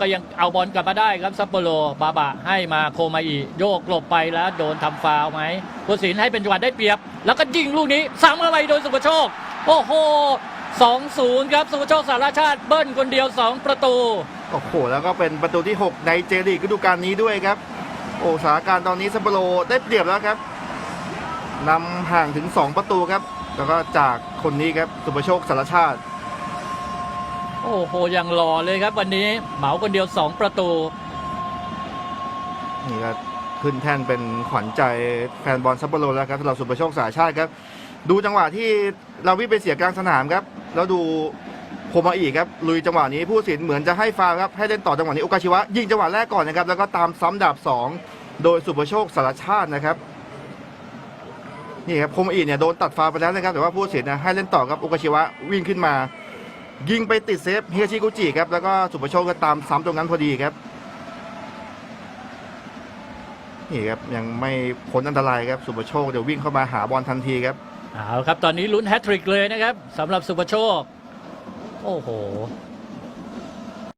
ก็ยังเอาบอลกลับมาได้ครับซัปโปโรบาบะให้มาโคมาอิโยกหลบไปแล้วโดนทำฟาวไหมผู้สินให้เป็นจังหวะได้เปรียบ แล้วก็ยิงลูกนี้ซ้ำเข้าไปโดยสุภโชค โอ้โห2-0 ครับ สุภโชคสารชาติเบิ้ลคนเดียว 2 ประตู โอ้โห แล้วก็เป็นประตูที่ 6 ในเจลีกฤดูกาลนี้ด้วยครับ โอ้สถานการณ์ตอนนี้ซัปโปโรได้เปรียบแล้วครับนำห่างถึง 2 ประตูครับ แล้วก็จากคนนี้ครับสุภโชคสารชาติ โอ้โหยังรอเลยครับ วันนี้เหมาคนเดียว 2 ประตู นี่ก็ขึ้นแท่นเป็นขวัญใจแฟนบอลซัปโปโรแล้วครับสำหรับสุภโชคสารชาติครับ ดูจังหวะที่เราวิงไปเสียกลางสนามครับ แล้วดูโคมาอีกครับลุยจังหวะนี้ผู้สินเหมือนจะให้ฟาวครับให้เล่นต่อจังหวะนี้โอกาชิวะยิงจังหวะแรกก่อนนะครับแล้วก็ตามซ้ำดาบสองโดยสุภโชคสารชาตินะครับนี่ครับโคมาอีเนี่ยโดนตัดฟาวไปแล้วนะครับแต่ว่าผู้สินนะให้เล่นต่อครับโอกาชิวะวิ่งขึ้นมา ยิงไปติดเซฟเฮียชิกุจิครับ แล้วก็สุภโชคก็ตามซ้ำตรงนั้นพอดีครับ นี่ครับ ยังไม่พ้นอันตรายครับ สุภโชคเดี๋ยววิ่งเข้ามาหาบอลทันทีครับ เอาครับ ตอนนี้ลุ้นแฮตทริกเลยนะครับสำหรับสุภโชค โอ้โห